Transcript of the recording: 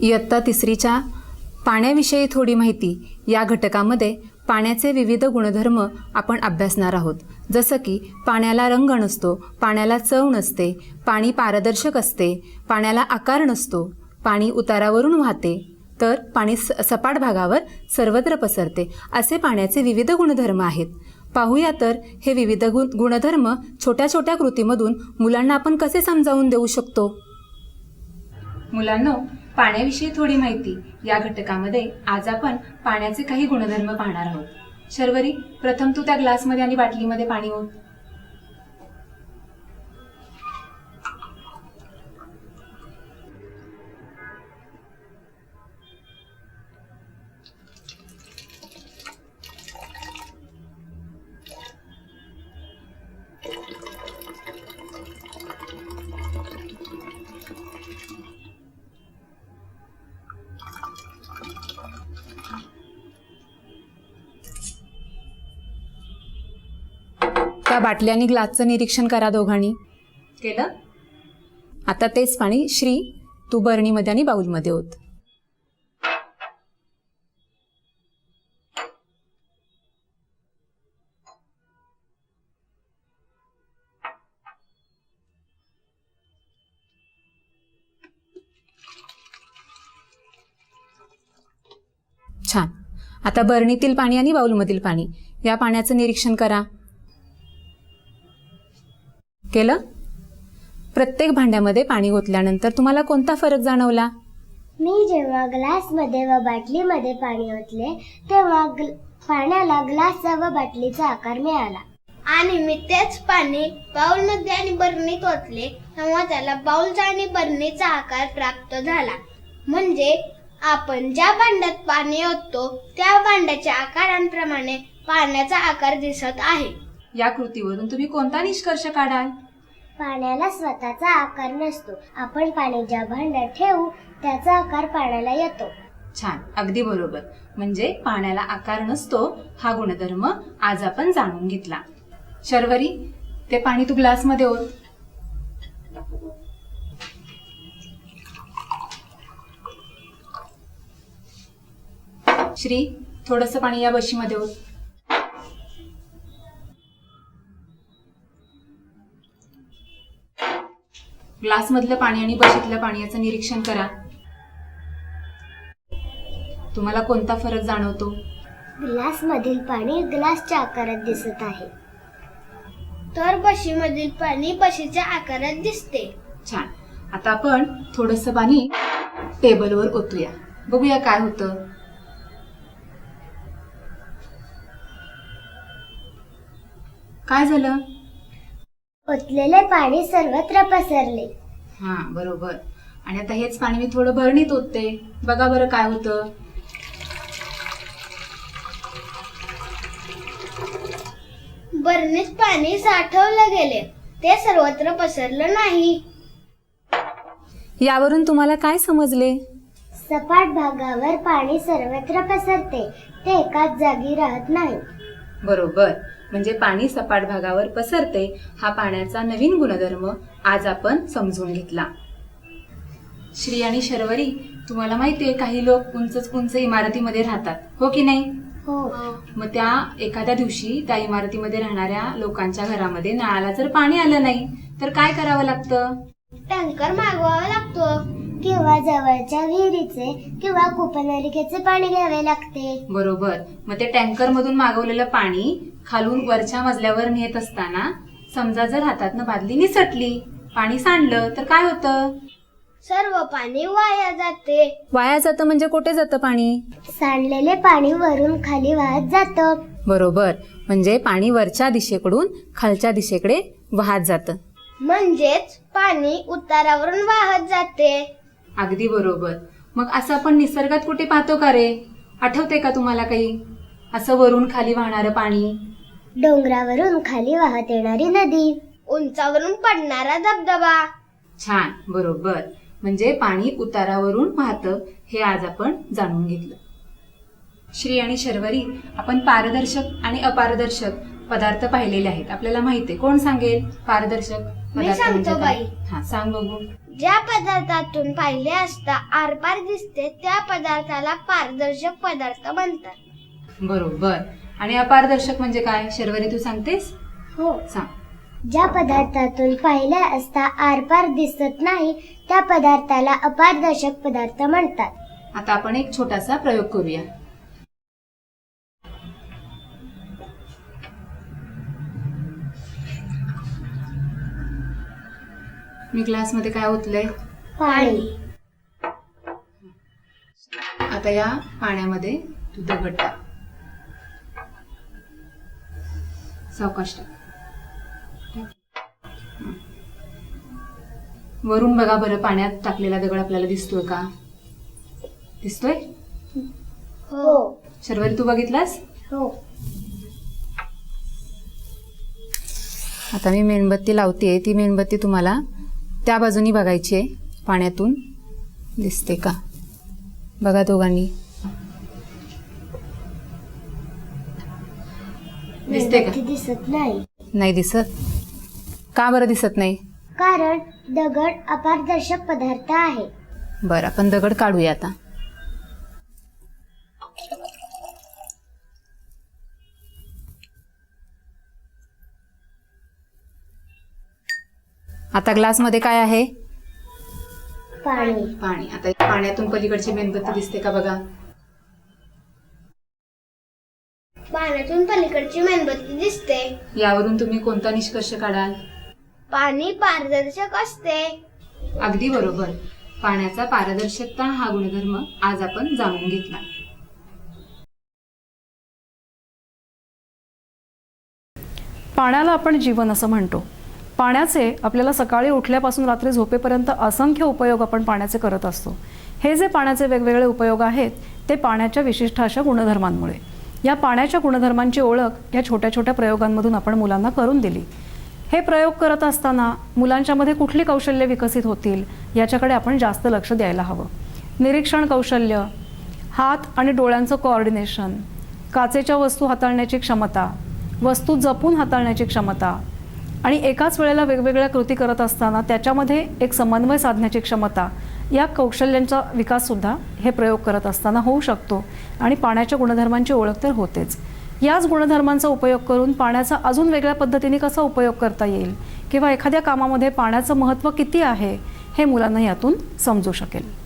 इयत्ता तिसरीच्या पाण्याविषयी थोडी माहिती. या घटकामध्ये पाण्याचे विविध गुणधर्म आपण अभ्यासणार आहोत. जसं की पाण्याला रंग नसतो पाण्याला चव नसते पाणी पारदर्शक असते पाण्याला आकार नसतो पाणी उतारावरून वाहते तर पाणी स सपाट भागावर सर्वत्र पसरते. असे पाण्याचे विविध गुणधर्म आहेत. पाहूया तर हे विविध गुण गुणधर्म छोट्या छोट्या कृतीमधून मुलांना आपण कसे समजावून देऊ शकतो? मुलांनो पाण्याविषयी थोडी माहिती. या घटकामध्ये आज आपण पाण्याचे काही गुणधर्म पाहणार आहोत. शर्वरी प्रथम तू त्या ग्लासमध्ये आणि बाटलीमध्ये पाणी ओत. त्या बाटली आणि ग्लासचं निरीक्षण करा दोघांनी. केलं? आता तेच पाणी श्री तू बरणीमध्ये आणि बाऊलमध्ये होत छान. आता बरणीतील पाणी आणि बाऊलमधील पाणी या पाण्याचं निरीक्षण करा. केलं? प्रत्येक भांड्यामध्ये पाणी ओतल्यानंतर तुम्हाला कोणता फरक जाणवला? मी जेव्हा ग्लासमध्ये व बाटलीमध्ये पाणी ओतले तेव्हा ग्ल- पाण्याला ग्लासचा व बाटलीचा आकार मिळाला. आणि मी तेच पाणी बाउलमध्ये आणि बरणीत ओतले तेव्हा त्याला बाउलचा आणि बरणीचा आकार प्राप्त झाला. म्हणजे आपण ज्या भांड्यात पाणी ओततो त्या भांड्याच्या आकारांप्रमाणे पाण्याचा आकार दिसत आहे. या कृतीवरून तुम्ही कोणता निष्कर्ष काढाल? पाण्याला स्वतःचा आकार नसतो. आपण पाणी ज्या भांड्यात ठेवू त्याचा आकार पाण्याला येतो. छान. अगदी बरोबर. म्हणजे पाण्याला आकार नसतो हा गुणधर्म आज आपण जाणून घेतला. शर्वरी ते पाणी तू ग्लासमध्ये ओत. श्री थोडस पाणी या बशीमध्ये ओत. ग्लासमधलं पाणी आणि बशीतल्या पाणी याचं निरीक्षण करा. तुम्हाला कोणता फरक जाणवतो? ग्लासमधील पाणी ग्लासच्या आकारात दिसत आहे. तर बशीमधील पाणी बशीच्या आकारात दिसते. छान. आता आपण थोडस पाणी टेबलवर ओतूया. बघूया काय होतं. काय झालं? ओतलेले पाणी सर्वत्र पसरले. हा बरोबर. आणि आता हेच पाणी मी थोडं भरणीत ओतते. बघा बरं काय होतं. बरणीत पाणी साठवलं गेले. ते सर्वत्र पसरलं नाही. यावरून तुम्हाला काय समजले? सपाट भागावर पाणी सर्वत्र पसरते. ते एकाच जागी राहत नाही. बरोबर. म्हणजे पाणी सपाट भागावर पसरते हा पाण्याचा नवीन गुणधर्म आज आपण समजून घेतला. श्री आणि शर्वरी तुम्हाला माहितीये काही लोक उंचच उंच इमारतीमध्ये राहतात. हो की नाही? हो. मग त्या एखाद्या दिवशी त्या इमारतीमध्ये राहणाऱ्या लोकांच्या घरामध्ये नळाला जर पाणी आलं नाही तर काय करावं लागतं? टँकर मागवावा लागतो. किंवा जवळच्या विहिरीचे किंवा कूपनलिकेचे पाणी घ्यावे लागते. बरोबर. मग ते टँकर मधून मागवलेलं पाणी खालून वरच्या मजल्यावर नेत असताना समजा जर हातातनं बादली निसटली पाणी सांडलं तर काय होतं? सर्व पाणी वाया जाते. वाया जातं म्हणजे कुठे जातं पाणी? सांडलेले पाणी वरून खाली वाहत जातं. बरोबर. म्हणजे पाणी वरच्या दिशेकडून खालच्या दिशेकडे वाहत जातं. म्हणजेच पाणी उतारावरून वाहत जाते. अगदी बरोबर. मग असं आपण निसर्गात कुठे पाहतो का रे? आठवते का तुम्हाला काही? असं वरून खाली वाहणारं पाणी? डोंगरावरून खाली वाहत येणारी नदी. उंचावरून पडणारा धबधबा. छान बरोबर. म्हणजे पाणी उतारावरून वाहतं हे आज आपण जाणून घेतलं. श्री आणि शर्वरी आपण पारदर्शक आणि अपारदर्शक पदार्थ पाहिलेले आहेत. आपल्याला माहिती आहे कोण सांगेल? पारदर्शक सांगतो म्हणजे काय? बाई. हा सांग बघू. ज्या पदार्थातून पाहिले असता आरपार दिसते त्या पदार्थाला पारदर्शक पदार्थ म्हणतात. बरोबर. आणि अपारदर्शक म्हणजे काय? शर्वरी तू सांगतेस? हो. सांग. ज्या पदार्थातून पाहिल्या असता आरपार दिसत नाही त्या पदार्थाला अपारदर्शक पदार्थ म्हणतात. आता आपण एक छोटासा प्रयोग करूया. मी क्लासमध्ये काय ओतलंय? पाणी. आता या पाण्यामध्ये तू दगड टाक सावकाश टाक. वरून बघा बरं पाण्यात टाकलेला दगड आपल्याला दिसतोय का? दिसतोय? हो. शर्वरी तू बघितलास? हो. आता मी मेणबत्ती लावते ती मेणबत्ती तुम्हाला त्या बाजूनी बघायची आहे. पाण्यातून. दिसते का? बघा दोघांनी. दिसते का? दिसत नाही. नाही दिसत. का बरं दिसत नाही? कारण दगड अपारदर्शक पदार्थ आहे. बरं आपण दगड काढूया आता. आता ग्लासमध्ये काय आहे? पाणी. पाणी. आता पाण्यातून पलीकडची मेणबत्ती दिसते का बघा? पाण्यातून पलीकडची मेणबत्ती दिसते. यावरून तुम्ही कोणता निष्कर्ष काढाल? पाणी पारदर्शक असते. अगदी बरोबर. पाण्याचा पारदर्शकता हा गुणधर्म आज आपण जाणून घेतला. पाण्याला आपण जीवन असं म्हणतो. पाण्याचे आपल्याला सकाळी उठल्यापासून रात्री झोपेपर्यंत असंख्य उपयोग आपण पाण्याचे करत असतो. हे जे पाण्याचे वेगवेगळे उपयोग आहेत ते पाण्याच्या विशिष्ट अशा गुणधर्मांमुळे. या पाण्याच्या गुणधर्मांची ओळख या छोट्या छोट्या प्रयोगांमधून आपण मुलांना करून दिली. हे प्रयोग करत असताना मुलांच्यामध्ये कुठली कौशल्य विकसित होतील याच्याकडे आपण जास्त लक्ष द्यायला हवं. निरीक्षण कौशल्य हात आणि डोळ्यांचं कोऑर्डिनेशन काचेच्या वस्तू हाताळण्याची क्षमता वस्तू जपून हाताळण्याची क्षमता आणि एकाच वेळेला वेगवेगळ्या कृती करत असताना त्याच्यामध्ये एक समन्वय साधण्याची क्षमता या कौशल्यांचा विकाससुद्धा हे प्रयोग करत असताना होऊ शकतो. आणि पाण्याच्या गुणधर्मांची ओळख तर होतेच. याच गुणधर्मांचा उपयोग करून पाण्याचा अजून वेगळ्या पद्धतीने कसा उपयोग करता येईल? किंवा एखाद्या कामामध्ये पाण्याचं महत्त्व किती आहे? हे मुलांना यातून समजू शकेल.